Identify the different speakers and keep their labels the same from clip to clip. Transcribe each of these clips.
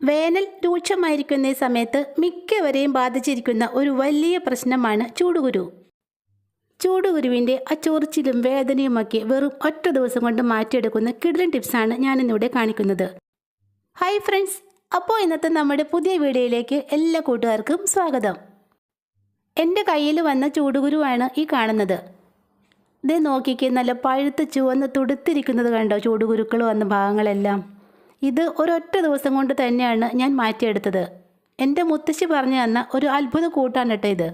Speaker 1: വേനൽ രൂക്ഷമായിരിക്കുന്ന സമയത്ത് മിക്കവരെയും ബാധിച്ചിരിക്കുന്ന ഒരു വലിയ പ്രശ്നമാണ് ചൂടുകുരു. ചൂടുകുരുവിന്റെ അച്ചോറിച്ചിലും വേദനയുമൊക്കെ വെറും ഒറ്റ ദിവസം കൊണ്ട് മാറ്റിയെടുക്കുന്ന കിടിലൻ ടിപ്സാണ് ഞാനിന്നിവിടെ കാണിക്കുന്നത്. ഹായ് ഫ്രണ്ട്സ് അപ്പോൾ ഇന്നത്തെ നമ്മുടെ പുതിയ വീഡിയോയിലേക്ക് എല്ലാ കൂട്ടുകാർക്കും സ്വാഗതം. എന്റെ കയ്യിൽ വന്ന ചൂടുകുരുവാണ് ഈ കാണുന്നത്. ഇത് നോക്കിക്കേ നല്ല പഴുത്ത് ചുവന്ന് തുടുത്തിരിക്കുന്നത് കണ്ടോ ചൂടുകുരുക്കൾ വന്ന ഭാഗങ്ങളെല്ലാം? ഇത് ഒരൊറ്റ ദിവസം കൊണ്ട് തന്നെയാണ് ഞാൻ മാറ്റിയെടുത്തത്. എന്റെ മുത്തശ്ശി പറഞ്ഞു തന്ന ഒരു അത്ഭുത കൂട്ടാണ് കേട്ടോ ഇത്.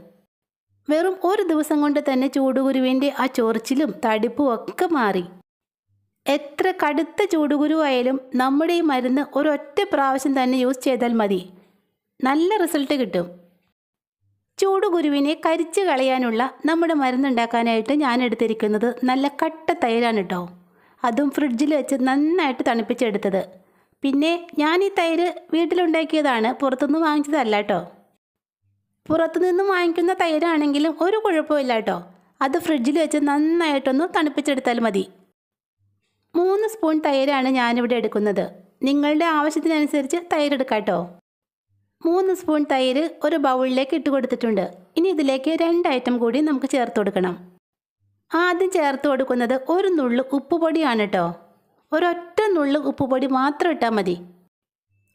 Speaker 1: വെറും ഒരു ദിവസം കൊണ്ട് തന്നെ ചൂടുകുരുവിന്റെ ആ ചൊറിച്ചിലും തടിപ്പും ഒക്കെ മാറി. എത്ര കടുത്ത ചൂടുകുരുവായാലും നമ്മുടെ ഈ മരുന്ന് ഒരൊറ്റ പ്രാവശ്യം തന്നെ യൂസ് ചെയ്താൽ മതി. നല്ല റിസൾട്ട് കിട്ടും. ചൂടുകുരുവിനെ കരിച്ചു കളയാനുള്ള നമ്മുടെ മരുന്നുണ്ടാക്കാനായിട്ട് ഞാൻ എടുത്തിരിക്കുന്നത് നല്ല കട്ട തൈരാണ് കേട്ടോ അതും ഫ്രിഡ്ജിൽ വെച്ച് നന്നായിട്ട് തണുപ്പിച്ചെടുത്തത്. പിന്നെ ഞാൻ ഈ തൈര് വീട്ടിലുണ്ടാക്കിയതാണ്. പുറത്തുനിന്ന് വാങ്ങിച്ചതല്ല കേട്ടോ പുറത്തുനിന്ന് വാങ്ങിക്കുന്ന തൈരാണെങ്കിലും ഒരു കുഴപ്പമില്ല കേട്ടോ അത് ഫ്രിഡ്ജിൽ വെച്ച് നന്നായിട്ടൊന്ന് തണുപ്പിച്ചെടുത്താൽ മതി. മൂന്ന് സ്പൂൺ തൈരാണ് ഞാനിവിടെ എടുക്കുന്നത്. നിങ്ങളുടെ ആവശ്യത്തിനനുസരിച്ച് തൈരെടുക്കാം കേട്ടോ മൂന്ന് സ്പൂൺ തൈര് ഒരു ബൗളിലേക്ക് ഇട്ട് കൊടുത്തിട്ടുണ്ട്. ഇനി ഇതിലേക്ക് രണ്ട് ഐറ്റം കൂടി നമുക്ക് ചേർത്ത് കൊടുക്കണം. ആദ്യം ചേർത്ത് കൊടുക്കുന്നത് ഒരു നുള്ളു ഉപ്പുപൊടിയാണ് കേട്ടോ ഒരൊറ്റ നുള്ളു ഉപ്പുപൊടി മാത്രം ഇട്ടാൽ മതി.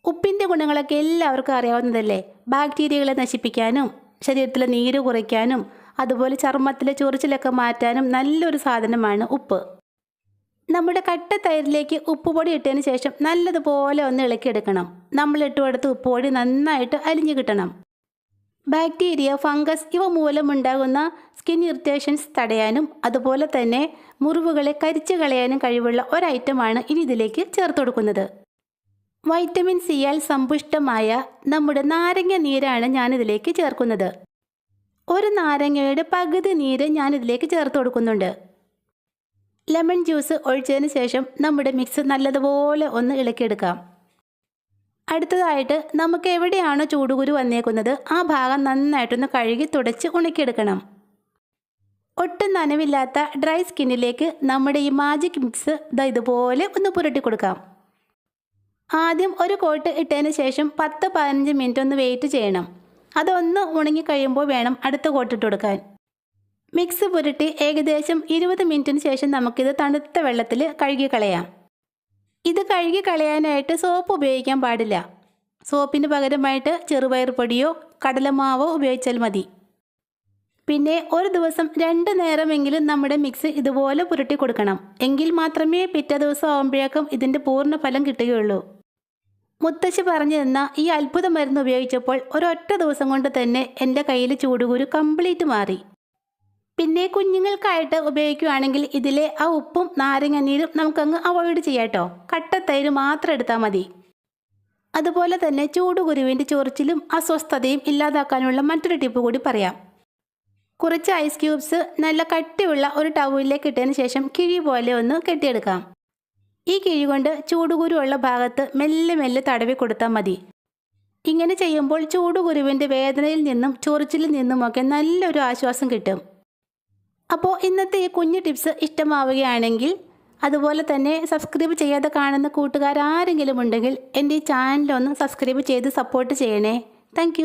Speaker 1: ഉപ്പിന്റെ ഗുണങ്ങളൊക്കെ എല്ലാവർക്കും അറിയാവുന്നതല്ലേ? ബാക്ടീരിയകളെ നശിപ്പിക്കാനും ശരീരത്തിലെ നീര് കുറയ്ക്കാനും അതുപോലെ ചർമ്മത്തിലെ ചൊറിച്ചിലൊക്കെ മാറ്റാനും നല്ലൊരു സാധനമാണ് ഉപ്പ്. നമ്മുടെ കട്ട തൈരിലേക്ക് ഉപ്പുപൊടി ഇട്ടതിന് ശേഷം നല്ലതുപോലെ ഒന്ന് ഇളക്കിയെടുക്കണം. നമ്മൾ ഇട്ട് കൊടുത്ത് ഉപ്പുപൊടി നന്നായിട്ട് അലിഞ്ഞു കിട്ടണം. ബാക്ടീരിയ ഫംഗസ് ഇവ മൂലമുണ്ടാകുന്ന സ്കിൻ ഇറിറ്റേഷൻസ് തടയാനും അതുപോലെ തന്നെ മുറിവുകളെ കരിച്ചു കളയാനും കഴിവുള്ള ഒരൈറ്റമാണ് ഇനി ഇതിലേക്ക് ചേർത്ത് കൊടുക്കുന്നത്. വൈറ്റമിൻ സിയാൽ സമ്പുഷ്ടമായ നമ്മുടെ നാരങ്ങ നീരാണ് ഞാനിതിലേക്ക് ചേർക്കുന്നത്. ഒരു നാരങ്ങയുടെ പകുതി നീര് ഞാനിതിലേക്ക് ചേർത്ത് കൊടുക്കുന്നുണ്ട്. ലെമൺ ജ്യൂസ് ഒഴിച്ചതിന് ശേഷം നമ്മുടെ മിക്സ് നല്ലതുപോലെ ഒന്ന് ഇളക്കിയെടുക്കാം. അടുത്തതായിട്ട് നമുക്ക് എവിടെയാണ് ചൂടുകുരു വന്നേക്കുന്നത്? ആ ഭാഗം നന്നായിട്ടൊന്ന് കഴുകി തുടച്ച് ഉണക്കിയെടുക്കണം. ഒട്ടും നനവില്ലാത്ത ഡ്രൈ സ്കിന്നിലേക്ക് നമ്മുടെ ഈ മാജിക് മിക്സ് ദാ ഇതുപോലെ ഒന്ന് പുരട്ടി കൊടുക്കാം. ആദ്യം ഒരു കോട്ട് ഇട്ടതിന് ശേഷം പത്ത് പതിനഞ്ച് മിനിറ്റ് ഒന്ന് വെയിറ്റ് ചെയ്യണം. അതൊന്ന് ഉണങ്ങി കഴിയുമ്പോൾ വേണം അടുത്ത കോട്ട് ഇട്ട് കൊടുക്കാൻ. മിക്സ് പുരട്ടി ഏകദേശം ഇരുപത് മിനിറ്റിന് ശേഷം നമുക്കിത് തണുത്ത വെള്ളത്തിൽ കഴുകി കളയാം. ഇത് കഴുകി കളയാനായിട്ട് സോപ്പ് ഉപയോഗിക്കാൻ പാടില്ല. സോപ്പിന് പകരമായിട്ട് ചെറുപയർ പൊടിയോ കടലമാവോ ഉപയോഗിച്ചാൽ മതി. പിന്നെ ഒരു ദിവസം രണ്ട് നേരമെങ്കിലും നമ്മുടെ മിക്സ് ഇതുപോലെ പുരട്ടി കൊടുക്കണം. എങ്കിൽ മാത്രമേ പിറ്റേ ദിവസം ആകുമ്പോഴേക്കും ഇതിന്റെ പൂർണ ഫലം കിട്ടുകയുള്ളൂ. മുത്തശ്ശി പറഞ്ഞു തന്ന ഈ അത്ഭുത മരുന്ന് ഉപയോഗിച്ചപ്പോൾ ഒരൊറ്റ ദിവസം കൊണ്ട് തന്നെ എന്റെ കയ്യിൽ ചൂടുകുരു കംപ്ലീറ്റ് മാറി. പിന്നെ കുഞ്ഞുങ്ങൾക്കായിട്ട് ഉപയോഗിക്കുകയാണെങ്കിൽ ഇതിലെ ആ ഉപ്പും നാരങ്ങനീരും നമുക്കങ്ങ് അവോയ്ഡ് ചെയ്യാട്ടോ. കട്ടത്തൈര് മാത്രം എടുത്താൽ മതി. അതുപോലെ തന്നെ ചൂടുകുരുവിന്റെ ചൊറിച്ചിലും അസ്വസ്ഥതയും ഇല്ലാതാക്കാനുള്ള മറ്റൊരു ടിപ്പ് കൂടി പറയാം. കുറച്ച് ഐസ് ക്യൂബ്സ് നല്ല കട്ടിയുള്ള ഒരു ടവലിലേക്ക് ഇട്ടതിന് ശേഷം കിഴി പോലെ ഒന്ന് കെട്ടിയെടുക്കാം. ഈ കിഴി കൊണ്ട് ചൂടുകുരുവുള്ള ഭാഗത്ത് മെല്ലെ മെല്ലെ തടവി കൊടുത്താൽ മതി. ഇങ്ങനെ ചെയ്യുമ്പോൾ ചൂടുകുരുവിന്റെ വേദനയിൽ നിന്നും ചൊറിച്ചിലിൽ നിന്നുമൊക്കെ നല്ലൊരു ആശ്വാസം കിട്ടും. അപ്പോൾ ഇന്നത്തെ ഈ കുഞ്ഞു ടിപ്സ് ഇഷ്ടമാവുകയാണെങ്കിൽ അതുപോലെ തന്നെ സബ്സ്ക്രൈബ് ചെയ്യാതെ കാണുന്ന കൂട്ടുകാർ ആരെങ്കിലും ഉണ്ടെങ്കിൽ എന്റെ ഈ ചാനലൊന്ന് സബ്സ്ക്രൈബ് ചെയ്ത് സപ്പോർട്ട് ചെയ്യണേ. താങ്ക്